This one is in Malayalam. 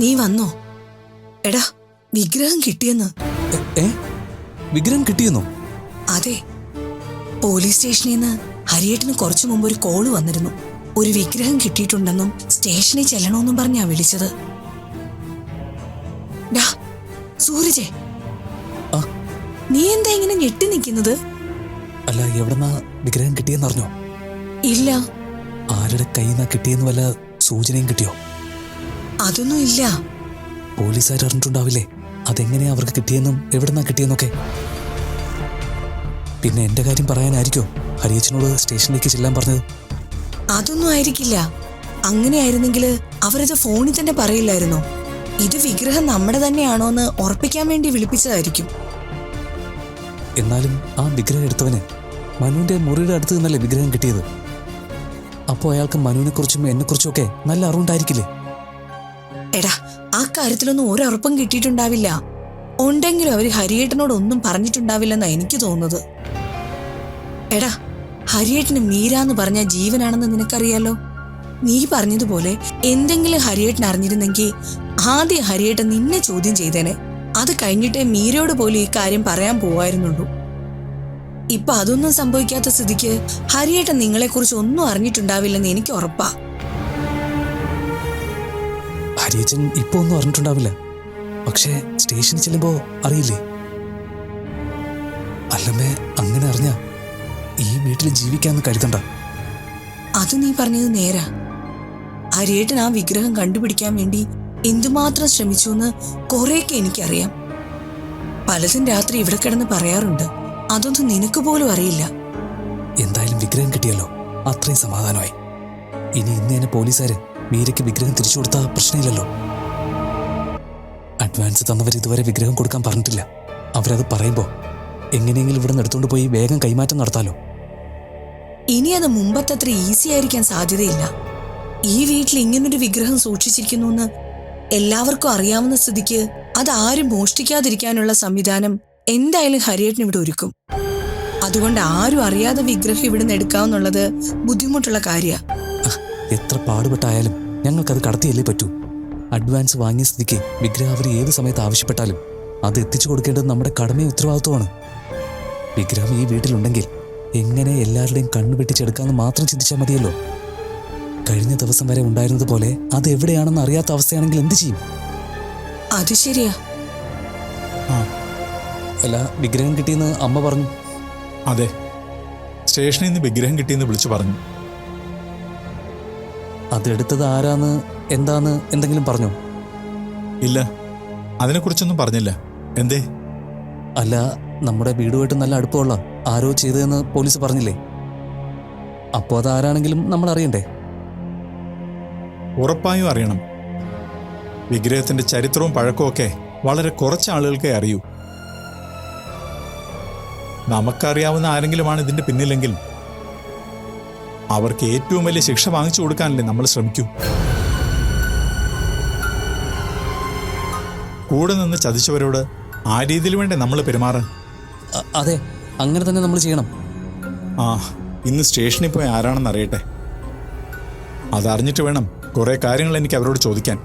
നീ വന്നോ? എടാ വിഗ്രഹം കിട്ടിയെന്ന്. വിഗ്രഹം കിട്ടിയെന്നോ? അതെ. പോലീസ് സ്റ്റേഷനിൽ നിന്ന് ഹരിയേട്ടന് കുറച്ചു മുമ്പ് ഒരു കോൾ വന്നിരുന്നു. ഒരു വിഗ്രഹം കിട്ടിയിട്ടുണ്ടെന്നും സ്റ്റേഷനിൽ ചെല്ലണമെന്നും പറഞ്ഞാ വിളിച്ചത്. ഡാ സൂരജേ. നീ എന്താ ഇങ്ങനെ ഞെട്ടി നിൽക്കുന്നത്? അല്ല എവിടെന്നാ വിഗ്രഹം കിട്ടിയെന്ന് അറിഞ്ഞോ ഇല്ല. ആരുടെ കയ്യിൽ നിന്നാ കിട്ടിയെന്ന് വല്ല സൂചനയും കിട്ടിയോ? അതൊന്നും ഇല്ല പോലീസുകാർ അറിഞ്ഞിട്ടുണ്ടാവില്ലേ? അതെങ്ങനെയാ അവർക്ക് കിട്ടിയെന്നും എവിടെന്നാ കിട്ടിയെന്നൊക്കെ? പിന്നെ എന്റെ കാര്യം പറയാനായിരിക്കോ? ഹരിയച്ചനോട് സ്റ്റേഷനിലേക്ക് ചെല്ലാൻ പറഞ്ഞത്? അതൊന്നും ആയിരിക്കില്ല. അങ്ങനെയായിരുന്നെങ്കിൽ അവരത് ഫോണിൽ തന്നെ പറയില്ലായിരുന്നോ? ഇത് വിഗ്രഹം നമ്മുടെ തന്നെയാണോ എന്ന് ഉറപ്പിക്കാൻ വേണ്ടി വിളിപ്പിച്ചതായിരിക്കും. എന്നാലും ആ വിഗ്രഹം എടുത്തവന് മനുവിന്റെ മുറിയുടെ അടുത്ത് നിന്നല്ലേ വിഗ്രഹം കിട്ടിയത്? അപ്പോൾ അയാൾക്ക് മനുവിനെ കുറിച്ചും എന്നെ കുറിച്ചും ഒക്കെ നല്ല അറിവുണ്ടായിരിക്കില്ലേ? എടാ ആ കാര്യത്തിലൊന്നും ഒരുറപ്പും കിട്ടിയിട്ടുണ്ടാവില്ല. ഉണ്ടെങ്കിലും അവർ ഹരിയേട്ടനോട് ഒന്നും പറഞ്ഞിട്ടുണ്ടാവില്ലെന്നാ എനിക്ക് തോന്നുന്നത്. എടാ ഹരിയേട്ടന് മീര എന്ന് പറഞ്ഞ ജീവനാണെന്ന് നിനക്കറിയാലോ? നീ പറഞ്ഞതുപോലെ എന്തെങ്കിലും ഹരിയേട്ടൻ അറിഞ്ഞിരുന്നെങ്കിൽ ആദ്യം ഹരിയേട്ടൻ നിന്നെ ചോദ്യം ചെയ്തേനെ. അത് കഴിഞ്ഞിട്ടേ മീരയോട് പോലും ഈ കാര്യം പറയാൻ പോവായിരുന്നുള്ളൂ. ഇപ്പൊ അതൊന്നും സംഭവിക്കാത്ത സ്ഥിതിക്ക് ഹരിയേട്ടൻ നിങ്ങളെക്കുറിച്ച് ഒന്നും അറിഞ്ഞിട്ടുണ്ടാവില്ലെന്ന് എനിക്ക് ഉറപ്പാ. ഹരിയച്ചൻ ഇപ്പോ ഒന്നും അറിഞ്ഞിട്ടുണ്ടാവില്ല. പക്ഷേ സ്റ്റേഷനിൽ ചെല്ലുമ്പോ അറിയില്ലേ? അല്ലമ്മേ അങ്ങനെ അറിഞ്ഞ ഈ വീട്ടിൽ ജീവിക്കാന്ന് കരുതണ്ട. അത് നീ പറഞ്ഞത് നേരാ. ഹരിയേട്ടൻ ആ വിഗ്രഹം കണ്ടുപിടിക്കാൻ വേണ്ടി എന്തുമാത്രം ശ്രമിച്ചു എന്ന് കുറേയൊക്കെ എനിക്കറിയാം. പലതും രാത്രി ഇവിടെ കിടന്ന് പറയാറുണ്ട്. അതൊന്നും നിനക്ക് പോലും അറിയില്ല. എന്തായാലും വിഗ്രഹം കിട്ടിയല്ലോ. അത്രയും സമാധാനമായി. ഇനി ഇന്ന് തന്നെ പോലീസുകാര് മീരയ്ക്ക് വിഗ്രഹം തിരിച്ചു കൊടുത്താൽ പ്രശ്നമില്ലല്ലോ. അഡ്വാൻസ് തന്നവർ ഇതുവരെ വിഗ്രഹം കൊടുക്കാൻ പറഞ്ഞിട്ടില്ല. അവരത് പറയുമ്പോ എങ്ങനെയെങ്കിലും ഇവിടെ നിന്ന് എടുത്തുകൊണ്ട് പോയി വേഗം കൈമാറ്റം നടത്താലോ. ഇനി അത് മുമ്പത്തത്ര ഈസി ആയിരിക്കാൻ സാധ്യതയില്ല. ഈ വീട്ടിൽ ഇങ്ങനൊരു വിഗ്രഹം സൂക്ഷിച്ചിരിക്കുന്നു എന്ന് എല്ലാവർക്കും അറിയാവുന്ന സ്ഥിതിക്ക് അത് ആരും മോഷ്ടിക്കാതിരിക്കാനുള്ള സംവിധാനം എന്തായാലും ഹരിയേട്ടൻ ഇവിടെ ഒരുക്കും. അതുകൊണ്ട് ആരും അറിയാതെ വിഗ്രഹം ഇവിടുന്ന് എടുക്കാവുന്നുള്ളത് ബുദ്ധിമുട്ടുള്ള കാര്യ. അഹ്, എത്ര പാടുപെട്ടായാലും ഞങ്ങൾക്കത് കടത്തിയല്ലേ പറ്റൂ. അഡ്വാൻസ് വാങ്ങിയ സ്ഥിതിക്ക് വിഗ്രഹം അവർ ഏത് സമയത്ത് ആവശ്യപ്പെട്ടാലും അത് എത്തിച്ചു കൊടുക്കേണ്ടത് നമ്മുടെ കടമയും ഉത്തരവാദിത്വമാണ്. വിഗ്രഹം ഈ വീട്ടിലുണ്ടെങ്കിൽ എങ്ങനെ എല്ലാവരുടെയും കണ്ണു വെട്ടിച്ചെടുക്കാമെന്ന് മാത്രം ചിന്തിച്ചാൽ മതിയല്ലോ. കഴിഞ്ഞ ദിവസം വരെ ഉണ്ടായിരുന്നത് പോലെ അത് എവിടെയാണെന്ന് അറിയാത്ത അവസ്ഥയാണെങ്കിൽ എന്ത് ചെയ്യും? അത് ശരിയാ. അല്ല വിഗ്രഹം കിട്ടിയെന്ന് അമ്മ പറഞ്ഞു. അതെ. സ്റ്റേഷനിൽ നിന്ന് വിഗ്രഹം കിട്ടിയെന്ന് വിളിച്ചു പറഞ്ഞു. അതെടുത്തത് ആരാന്ന് എന്താന്ന് എന്തെങ്കിലും പറഞ്ഞോ? ഇല്ല. അതിനെക്കുറിച്ചൊന്നും പറഞ്ഞില്ല. എന്തേ? അല്ല നമ്മുടെ വീടുമായിട്ട് നല്ല അടുപ്പമുള്ള ആരോ ചെയ്തതെന്ന് പോലീസ് പറഞ്ഞില്ലേ? അപ്പോൾ അത് ആരാണെങ്കിലും നമ്മൾ അറിയണ്ടേ ഉറപ്പായും അറിയണം. വിഗ്രഹത്തിന്റെ ചരിത്രവും പഴക്കവും ഒക്കെ വളരെ കുറച്ച് ആളുകൾക്കേ അറിയൂ. നമുക്കറിയാവുന്ന ആരെങ്കിലുമാണ് ഇതിന്റെ പിന്നിലെങ്കിൽ അവർക്ക് ഏറ്റവും വലിയ ശിക്ഷ വാങ്ങിച്ചു കൊടുക്കാനല്ലേ നമ്മൾ ശ്രമിക്കൂ. കൂടെ നിന്ന് ചതിച്ചവരോട് ആ രീതിയിൽ വേണ്ടേ നമ്മൾ പെരുമാറാൻ? അതെ അങ്ങനെ തന്നെ നമ്മൾ ചെയ്യണം. ആ ഇന്ന് സ്റ്റേഷനിൽ പോയി ആരാണെന്ന് അറിയട്ടെ. അതറിഞ്ഞിട്ട് വേണം കുറേ കാര്യങ്ങൾ എനിക്ക് അവരോട് ചോദിക്കാൻ.